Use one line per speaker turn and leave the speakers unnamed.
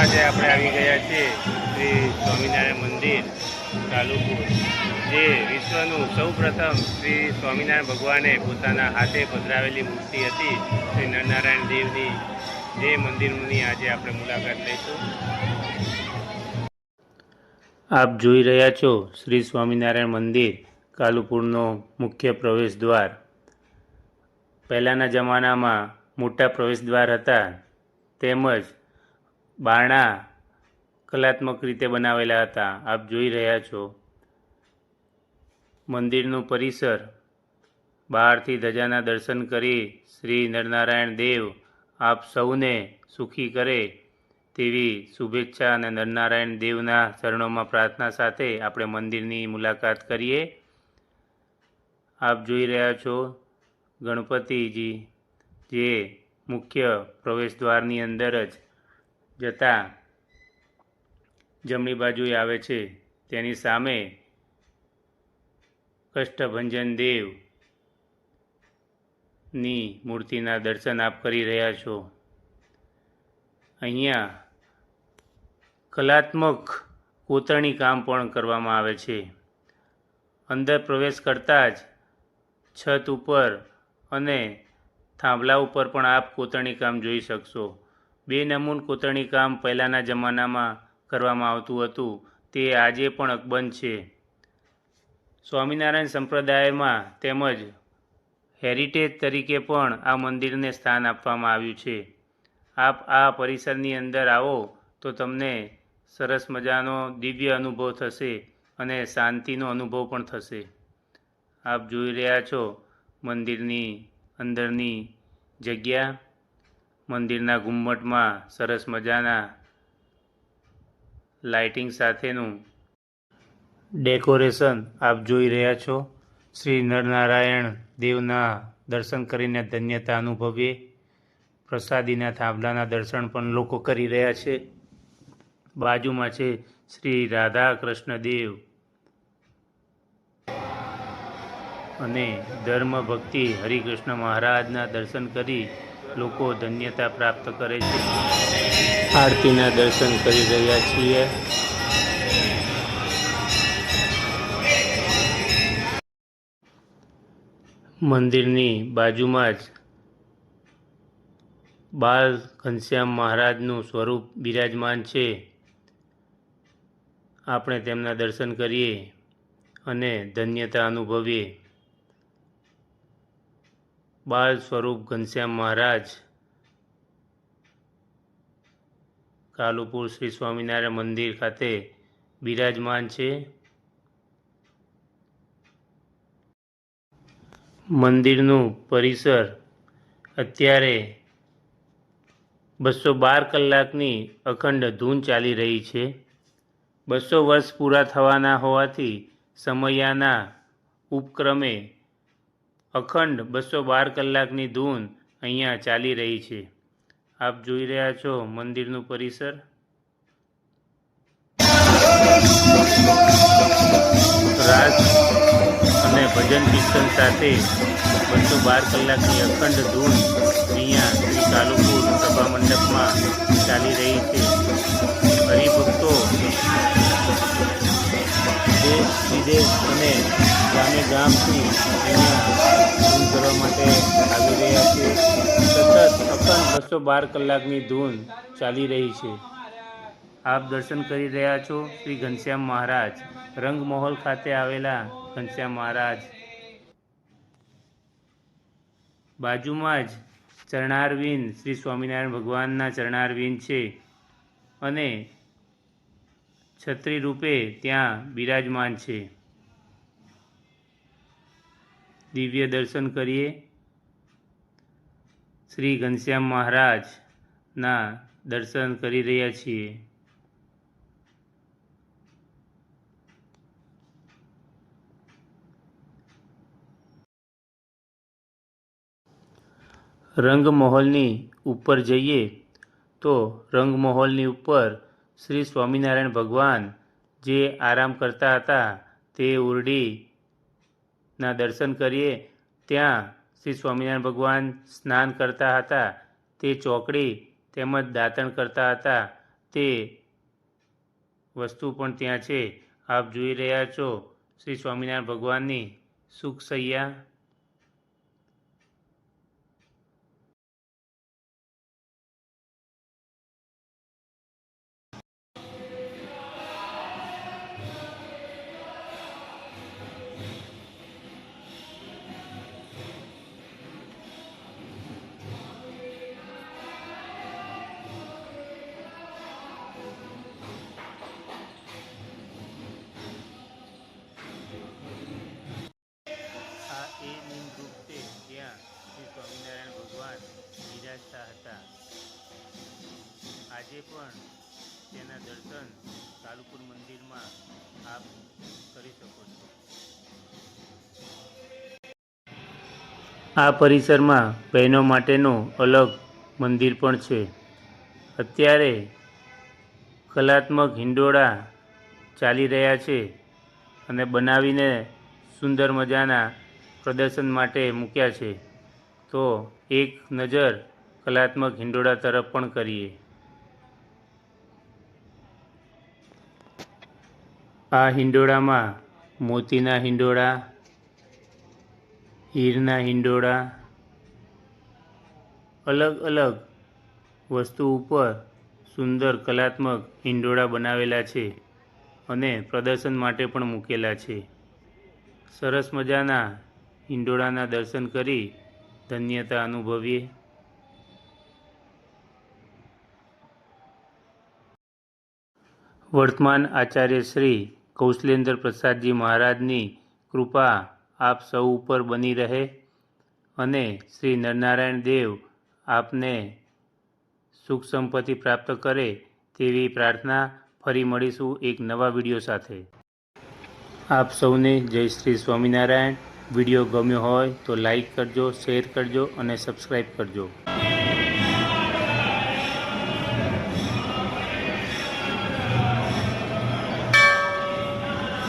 આજે આપણે આવી ગયા છીએ શ્રી સ્વામિનારાયણ મંદિર કાલુપુર જે વિશ્વનું સૌપ્રથમ શ્રી સ્વામિનારાયણ ભગવાને પોતાના હાથે પધરાવેલી મૂર્તિ હતી શ્રી નરનારાયણ દેવની, જે મંદિરની આજે આપણે મુલાકાત લઈશું. આપ જોઈ રહ્યા છો શ્રી સ્વામિનારાયણ મંદિર કાલુપુરનો મુખ્ય પ્રવેશ દ્વાર. પહેલાંના જમાનામાં મોટા પ્રવેશ દ્વાર હતા. તેમજ બારણા કલાત્મક રીતે બનાવેલા હતા. આપ જોઈ રહ્યા છો. મંદિરનું પરિસર. બહારથી ધજાના દર્શન કરી શ્રી નરનારાયણ દેવ આપ સૌને સુખી કરે તેવી શુભેચ્છા અને નરનારાયણ દેવના ચરણોમાં પ્રાર્થના સાથે આપણે મંદિરની મુલાકાત કરીએ. આપ જોઈ રહ્યા છો ગણપતિજી, જે મુખ્ય પ્રવેશદ્વારની અંદર જ જતા જમણી બાજુએ આવે છે. તેની સામે કષ્ટભંજન દેવની મૂર્તિના દર્શન આપ કરી રહ્યા છો. અહીંયા કલાત્મક કોતરણી કામ પણ કરવામાં આવે છે. અંદર પ્રવેશ કરતાં જ છત ઉપર અને થાંભલા ઉપર પણ આપ કોતરણી કામ જોઈ શકશો. બે નમૂન કોતરણી કામ પહેલાંના જમાનામાં કરવામાં આવતું હતું. તે આજે પણ અકબંધ છે. સ્વામિનારાયણ સંપ્રદાયમાં તેમજ હેરિટેજ તરીકે પણ આ મંદિરને સ્થાન આપવામાં આવ્યું છે. આપ આ પરિસરની અંદર આવો તો તમને સરસ મજાનો દિવ્ય અનુભવ થશે અને શાંતિનો અનુભવ પણ થશે. આપ જોઈ રહ્યા છો મંદિરની અંદરની જગ્યા. મંદિરના ઘુમ્મટમાં સરસ મજાના લાઇટિંગ સાથેનું ડેકોરેશન આપ જોઈ રહ્યા છો. શ્રી નરનારાયણ દેવના દર્શન કરીને ધન્યતા અનુભવીએ. પ્રસાદીના થાંભલાના દર્શન પણ લોકો કરી રહ્યા છે. બાજુમાં છે શ્રી રાધા કૃષ્ણ દેવ અને ધર્મ ભક્તિ હરિકૃષ્ણ મહારાજના દર્શન કરી લોકો ધન્યતા પ્રાપ્ત કરે છે. આરતીના દર્શન કરી રહ્યા છીએ. મંદિરની બાજુમાં જ બાલ ઘનશ્યામ મહારાજનું સ્વરૂપ બિરાજમાન છે. આપણે તેમના દર્શન કરીએ અને ધન્યતા અનુભવીએ. બાલ સ્વરૂપ ઘનશ્યામ મહારાજ, કાલુપુર શ્રી સ્વામિનારાયણ મંદિર ખાતે બિરાજમાન છે. મંદિરનું પરિસર અત્યારે બસો બાર કલાકની અખંડ ધૂન ચાલી રહી છે. બસો વર્ષ પૂરા થવાના હોવાથી સમયાના ઉપક્રમે અખંડ બસો બાર કલાકની ધૂન અહીંયા ચાલી રહી છે. આપ જોઈ રહ્યા છો મંદિરનું પરિસર. રાસ અને ભજન કીર્તન સાથે બસો બાર કલાકની અખંડ ધૂન અહીંયા શ્રી કાલુપુર સભા મંડપમાં ચાલી રહી છે. હરિભક્તો દેશ, વિદેશ અને ગામે ગામથી અહીંયા બસો બાર કલાકની ધૂન ચાલી રહી છે. આપ દર્શન કરી રહ્યા છો શ્રી ઘનશ્યામ મહારાજ, રંગમહોલ ખાતે આવેલા ઘનશ્યામ મહારાજ. બાજુમાં જ ચરણારવિંદ, શ્રી સ્વામિનારાયણ ભગવાનના ચરણારવિંદ છે અને છત્રી રૂપે ત્યાં બિરાજમાન છે. દિવ્ય દર્શન કરીએ. શ્રી ઘનશ્યામ મહારાજના દર્શન કરી રહ્યા છીએ. રંગમહોલની ઉપર જઈએ તો રંગમહોલની ઉપર શ્રી સ્વામિનારાયણ ભગવાન જે આરામ કરતા હતા તે ઉરડીના દર્શન કરીએ. ત્યાં શ્રી સ્વામિનારાયણ ભગવાન સ્નાન કરતા હતા. તે ચોકડી તેમજ દાંતણ કરતા હતા. તે વસ્તુ પણ ત્યાં છે. આપ જોઈ રહ્યા છો. શ્રી સ્વામિનારાયણ ભગવાનની સુખ આજે પણ તેના દર્શન કાલુપુર મંદિરમાં આપ કરી શકો છો. આ પરિસરમાં બહેનો માટેનું અલગ મંદિર પણ છે. અત્યારે કલાત્મક હિંડોળા ચાલી રહ્યા છે અને બનાવીને સુંદર મજાના પ્રદર્શન માટે મૂક્યા છે. તો એક નજર કલાત્મક હિંડોળા તરફ પણ કરીએ. આ હિંડોળામાં મોતીના હિંડોળા, હીરના હિંડોળા, અલગ અલગ વસ્તુ ઉપર સુંદર કલાત્મક હિંડોળા બનાવેલા છે અને પ્રદર્શન માટે પણ મૂકેલા છે. સરસ મજાના હિંડોળાના દર્શન કરી ધન્યતા અનુભવીએ. વર્તમાન આચાર્ય શ્રી કૌશલેન્દ્ર પ્રસાદજી મહારાજની કૃપા આપ સૌ ઉપર બની રહે અને શ્રી નરનારાયણ દેવ આપને સુખ સંપત્તિ પ્રાપ્ત કરે તેવી પ્રાર્થના ફરી મળીશું એક નવા વીડિયો સાથે. આપ સૌને જય શ્રી સ્વામિનારાયણ. વીડિયો ગમ્યો હોય તો લાઈક કરજો, શેર કરજો અને સબસ્ક્રાઈબ કરજો.